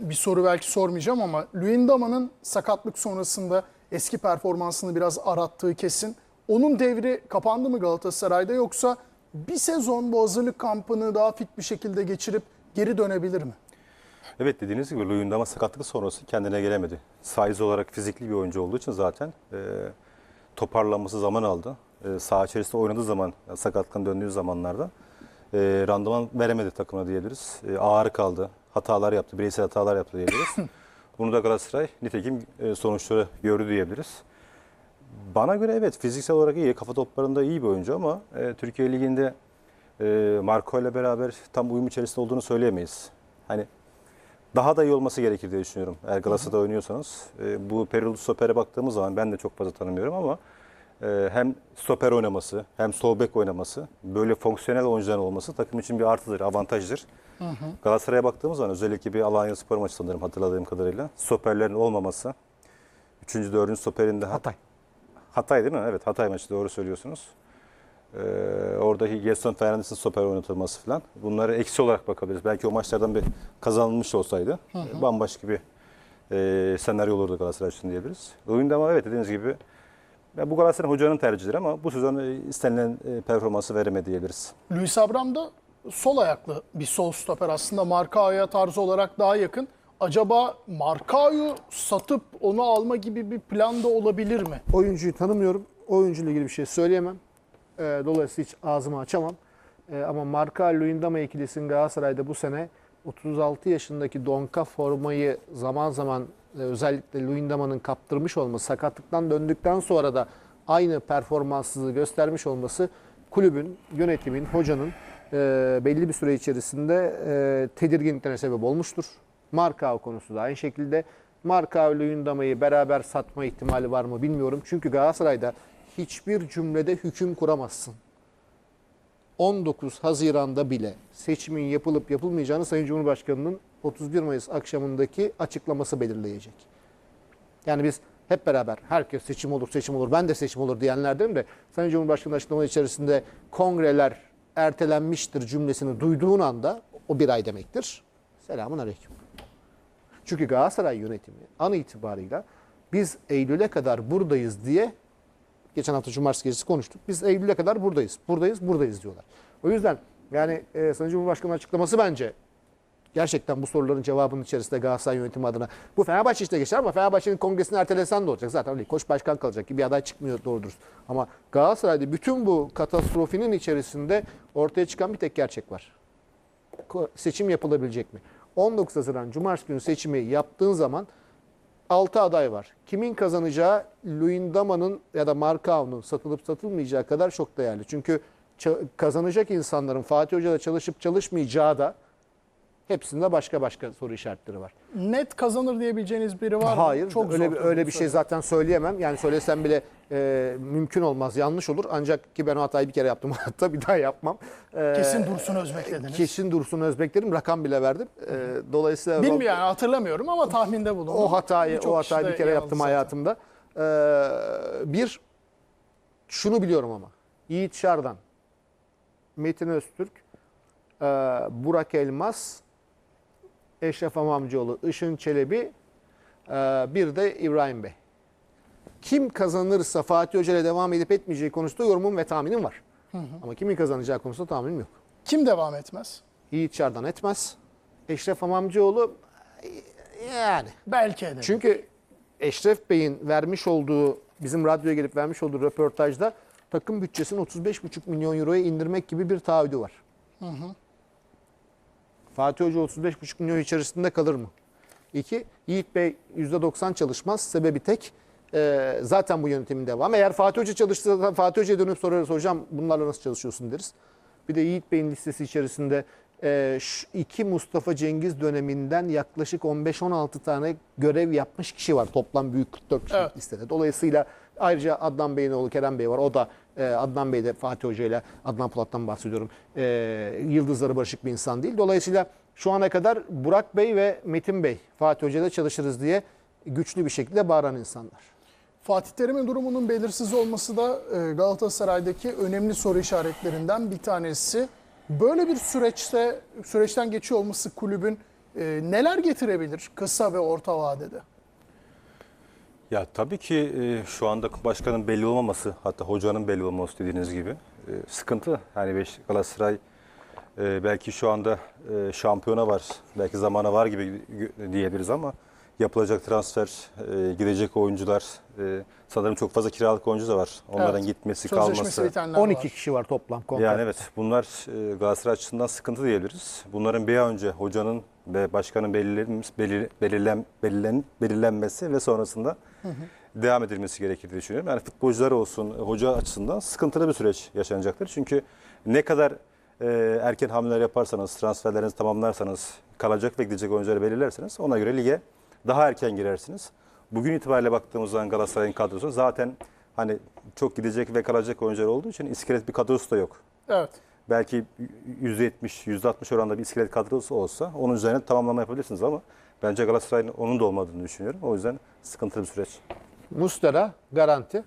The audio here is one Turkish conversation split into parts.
bir soru belki sormayacağım ama Luyendama'nın sakatlık sonrasında eski performansını biraz arattığı kesin. Onun devri kapandı mı Galatasaray'da yoksa bir sezon bu hazırlık kampını daha fit bir şekilde geçirip geri dönebilir mi? Evet dediğiniz gibi Luyendama sakatlık sonrası kendine gelemedi. Size olarak fizikli bir oyuncu olduğu için zaten e, toparlanması zaman aldı. E, saha içerisinde oynadığı zaman, sakatlıktan döndüğü zamanlarda e, randıman veremedi takımına diyebiliriz. E, ağır kaldı, hatalar yaptı, bireysel hatalar yaptı diyebiliriz. Bunu da Galatasaray nitekim e, sonuçları gördü diyebiliriz. Bana göre evet fiziksel olarak iyi, kafa toplarında iyi bir oyuncu ama e, Türkiye Ligi'nde e, Marco ile beraber tam uyum içerisinde olduğunu söyleyemeyiz. Hani daha da iyi olması gerekir diye düşünüyorum. Eğer Galatasaray'da oynuyorsanız. E, bu Perulu stopere baktığımız zaman ben de çok fazla tanımıyorum ama e, hem stoper oynaması hem sol bek oynaması böyle fonksiyonel oyuncuların olması takım için bir artıdır, avantajdır. Galatasaray'a baktığımız zaman özellikle bir Alanya Spor maçı sanırım hatırladığım kadarıyla stoperlerin olmaması. Üçüncü, dördüncü stoperinde Hatay. Hatay değil mi? Evet Hatay maçı doğru söylüyorsunuz. Ee, oradaki Gerson Fernandes'in stoper oynatılması falan. Bunları eksi olarak bakabiliriz. Belki o maçlardan bir kazanılmış olsaydı e, bambaşka bir e, senaryo olurdu Galatasaray için diyebiliriz. Oyunda ama evet dediğiniz gibi ya bu Galatasaray hocanın tercihidir ama bu sezon e, istenilen e, performansı veremedi diyebiliriz. Luis Abram da sol ayaklı bir sol stoper aslında Markao'ya tarzı olarak daha yakın. Acaba Markao'yu satıp onu alma gibi bir plan da olabilir mi? Oyuncuyu tanımıyorum. Oyuncuyla ilgili bir şey söyleyemem. Ee, dolayısıyla hiç ağzımı açamam. Ee, ama Marka Luyendama ikilisinin Galatasaray'da bu sene 36 yaşındaki Donka formayı zaman zaman e, özellikle Luyendama'nın kaptırmış olması, sakatlıktan döndükten sonra da aynı performanssızlığı göstermiş olması kulübün, yönetimin, hocanın e, belli bir süre içerisinde e, tedirginliklerine sebep olmuştur. Marka konusu da aynı şekilde. Marka Luyendama'yı beraber satma ihtimali var mı bilmiyorum. Çünkü Galatasaray'da hiçbir cümlede hüküm kuramazsın. 19 Haziran'da bile seçimin yapılıp yapılmayacağını Sayın Cumhurbaşkanı'nın 31 Mayıs akşamındaki açıklaması belirleyecek. Yani biz hep beraber herkes seçim olur, seçim olur, ben de seçim olur diyenlerdenim de Sayın Cumhurbaşkanı açıklamaları içerisinde kongreler ertelenmiştir cümlesini duyduğun anda o bir ay demektir. Selamun aleyküm. Çünkü Galatasaray yönetimi an itibarıyla biz Eylül'e kadar buradayız diye geçen hafta cumartesi gecesi konuştuk. Biz Eylül'e kadar buradayız, buradayız, buradayız diyorlar. O yüzden yani e, Sayın Cumhurbaşkanı açıklaması bence gerçekten bu soruların cevabının içerisinde Galatasaray yönetimi adına. Bu Fenerbahçe işte geçer ama Fenerbahçe'nin kongresini ertelesen de olacak. Zaten öyle koç başkan kalacak gibi bir aday çıkmıyor doğrudur. Ama Galatasaray'da bütün bu katastrofinin içerisinde ortaya çıkan bir tek gerçek var. Seçim yapılabilecek mi? 19 Haziran Cumartesi günü seçimi yaptığın zaman 6 aday var. Kimin kazanacağı Luyendama'nın ya da Markao'nun satılıp satılmayacağı kadar çok değerli. Çünkü kazanacak insanların Fatih Hoca'da çalışıp çalışmayacağı da hepsinde başka başka soru işaretleri var. Net kazanır diyebileceğiniz biri var mı? Hayır, Çok öyle zor öyle bir şey zaten söyleyemem. Yani söylesem bile e, mümkün olmaz, yanlış olur. Ancak ki ben o hatayı bir kere yaptım, hatta bir daha yapmam. E, Kesin Dursun Özbek dediniz. Kesin Dursun Özbek dedim, rakam bile verdim. E, dolayısıyla Bilmiyorum yani hatırlamıyorum ama tahminde bulundum. o hatayı Birçok o kişi hatayı de bir kere yaptım zaten. hayatımda. Ee, bir şunu biliyorum ama Yiğit Şardan, Metin Öztürk, e, Burak Elmas, Eşref Amamcıoğlu, Işın Çelebi, e, bir de İbrahim Bey. Kim kazanırsa Fatih Hoca ile devam edip etmeyeceği konusunda yorumum ve tahminim var. Ama kimin kazanacağı konusunda tahminim yok. Kim devam etmez? Yiğit Şardan etmez. Eşref Amamcıoğlu yani Belki eder. çünkü Eşref Bey'in vermiş olduğu, bizim radyoya gelip vermiş olduğu röportajda takım bütçesini 35,5 milyon euroya indirmek gibi bir taahhüdü var. Fatih Hoca 35,5 milyon içerisinde kalır mı? İki, Yiğit Bey %90 çalışmaz. Sebebi tek. e, zaten bu yönetimin devamı. Eğer Fatih Hoca çalıştığında Fatih Hoca'ya dönüp sorarız hocam bunlarla nasıl çalışıyorsun deriz. Bir de Yiğit Bey'in listesi içerisinde e, şu iki Mustafa Cengiz döneminden yaklaşık 15-16 tane görev yapmış kişi var. Toplam büyük 44 kişilik Evet. listede. Dolayısıyla ayrıca Adnan Bey'in oğlu Kerem Bey var. O da e, Adnan Bey de Fatih Hoca ile Adnan Polat'tan bahsediyorum. E, yıldızları barışık bir insan değil. Dolayısıyla şu ana kadar Burak Bey ve Metin Bey Fatih Hoca çalışırız diye güçlü bir şekilde bağıran insanlar. Fatih Terim'in durumunun belirsiz olması da e, Galatasaray'daki önemli soru işaretlerinden bir tanesi. Böyle bir süreçte süreçten geçiyor olması kulübün e, neler getirebilir kısa ve orta vadede? Ya tabii ki e, şu anda başkanın belli olmaması, hatta hocanın belli olmaması dediğiniz gibi e, sıkıntı. Yani beş Galatasaray e, belki şu anda e, şampiyona var, belki zamana var gibi diyebiliriz ama yapılacak transfer, e, gidecek oyuncular, e, sanırım çok fazla kiralık oyuncu da var. Onların Evet. gitmesi, Sözleşmesi kalması. bitenler 12 var. kişi var toplam kontrat. Yani evet bunlar e, Galatasaray açısından sıkıntı diyebiliriz. Bunların bir an önce hocanın ve başkanın belirlenmesi, belir, belirlen, belirlen, belirlenmesi ve sonrasında devam edilmesi gerekir diye düşünüyorum. Yani futbolcular olsun, hoca açısından sıkıntılı bir süreç yaşanacaktır. Çünkü ne kadar e, erken hamleler yaparsanız, transferlerinizi tamamlarsanız, kalacak ve gidecek oyuncuları belirlerseniz ona göre lige daha erken girersiniz. Bugün itibariyle baktığımız zaman Galatasaray'ın kadrosu zaten hani çok gidecek ve kalacak oyuncular olduğu için iskelet bir kadrosu da yok Evet. Belki %70, %60 oranda bir iskelet kadrosu olsa onun üzerine tamamlama yapabilirsiniz ama bence Galatasaray'ın onun da olmadığını düşünüyorum. O yüzden sıkıntılı bir süreç. Mustera garanti.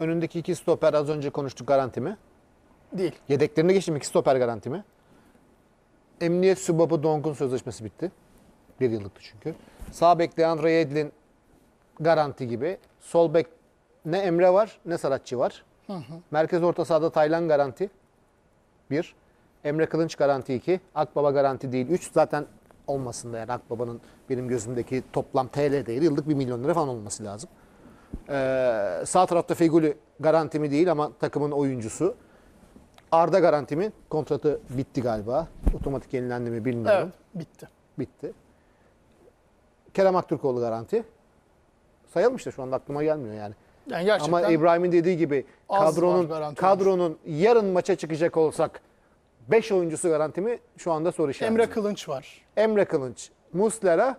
Önündeki iki stoper az önce konuştuk garanti mi? Değil. Yedeklerine geçtim iki stoper garanti mi? Emniyet Subabı Donk'un sözleşmesi bitti. Bir yıllıktı çünkü. Sağ bekte Andre Yedlin garanti gibi. Sol bek ne Emre var ne Saratçı var. Merkez orta sahada Taylan garanti. Bir. Emre Kılınç garanti 2. Akbaba garanti değil 3. Zaten olmasın da yani Akbaba'nın benim gözümdeki toplam TL değeri yıllık 1 milyon lira falan olması lazım. Ee, sağ tarafta Feguli garanti mi değil ama takımın oyuncusu. Arda garanti mi? Kontratı bitti galiba. Otomatik yenilendi mi bilmiyorum. Evet. Bitti. Bitti. Kerem Aktürkoğlu garanti. Sayalım işte şu anda aklıma gelmiyor yani. Yani gerçekten Ama İbrahim'in dediği gibi Az var kadronun garanti kadronun yarın maça çıkacak olsak 5 oyuncusu garanti mi? Şu anda soru işareti. Emre Kılınç var. Emre Kılınç, Muslera,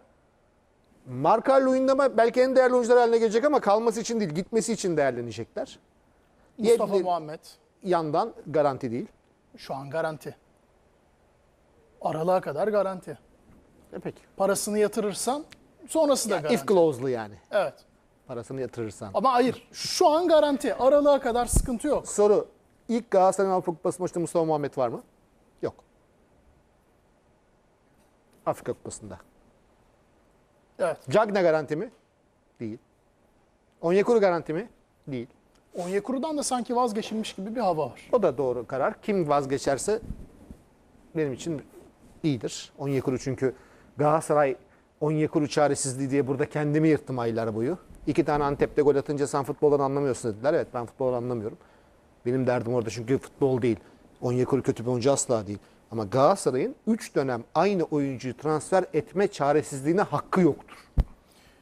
Marka Luyendama belki en değerli oyuncular haline gelecek ama kalması için değil, gitmesi için değerlenecekler. Mustafa Yedlin Muhammed yandan garanti değil. şu an garanti. Aralığa kadar garanti. E peki. Parasını yatırırsan sonrası da garanti. If clause'lu yani. Evet. Parasını yatırırsan. Ama hayır. Şu an garanti. Aralığa kadar sıkıntı yok. Soru. İlk Galatasaray'ın Avrupa Kupası maçında Mustafa Muhammed var mı? Yok. Afrika Kupası'nda. Evet. Cagne garanti mi? Değil. Onyekuru garanti mi? Değil. Onyekuru'dan da sanki vazgeçilmiş gibi bir hava var. O da doğru karar. Kim vazgeçerse benim için iyidir. Onyekuru çünkü Galatasaray Onyekuru çaresizliği diye burada kendimi yırttım aylar boyu. İki tane Antep'te gol atınca sen futboldan anlamıyorsun dediler. Evet ben futboldan anlamıyorum. Benim derdim orada çünkü futbol değil. Onyekuru kötü bir oyuncu asla değil. Ama Galatasaray'ın 3 dönem aynı oyuncuyu transfer etme çaresizliğine hakkı yoktur.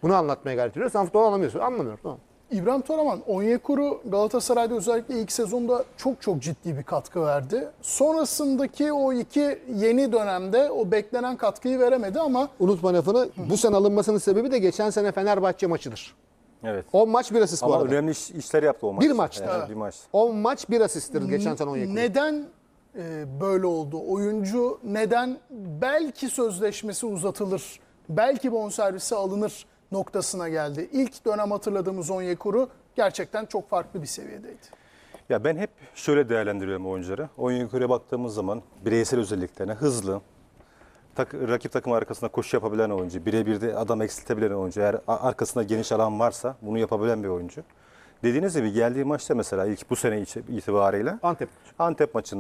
Bunu anlatmaya gayret ediyoruz. Sen futbol anlamıyorsun. Anlamıyorum. Tamam. İbrahim Toraman, Onyekuru Galatasaray'da özellikle ilk sezonda çok çok ciddi bir katkı verdi. Sonrasındaki o iki yeni dönemde o beklenen katkıyı veremedi ama Unutma lafını. Bu sene alınmasının sebebi de geçen sene Fenerbahçe maçıdır. Evet. O maç bir asist bu Ama arada. önemli iş, işler yaptı o maç. Bir maçta. Evet, bir maç. O maç bir asisttir geçen sene Onyekuru. neden e, böyle oldu? Oyuncu neden belki sözleşmesi uzatılır, belki bonservisi alınır noktasına geldi. İlk dönem hatırladığımız Onyekuru gerçekten çok farklı bir seviyedeydi. Ya ben hep şöyle değerlendiriyorum oyuncuları. Oyun yukarıya baktığımız zaman bireysel özelliklerine hızlı, tak, rakip takım arkasında koşu yapabilen oyuncu, birebir de adam eksiltebilen oyuncu. Eğer arkasında geniş alan varsa bunu yapabilen bir oyuncu. Dediğiniz gibi geldiği maçta mesela ilk bu sene itibariyle Antep. Antep maçında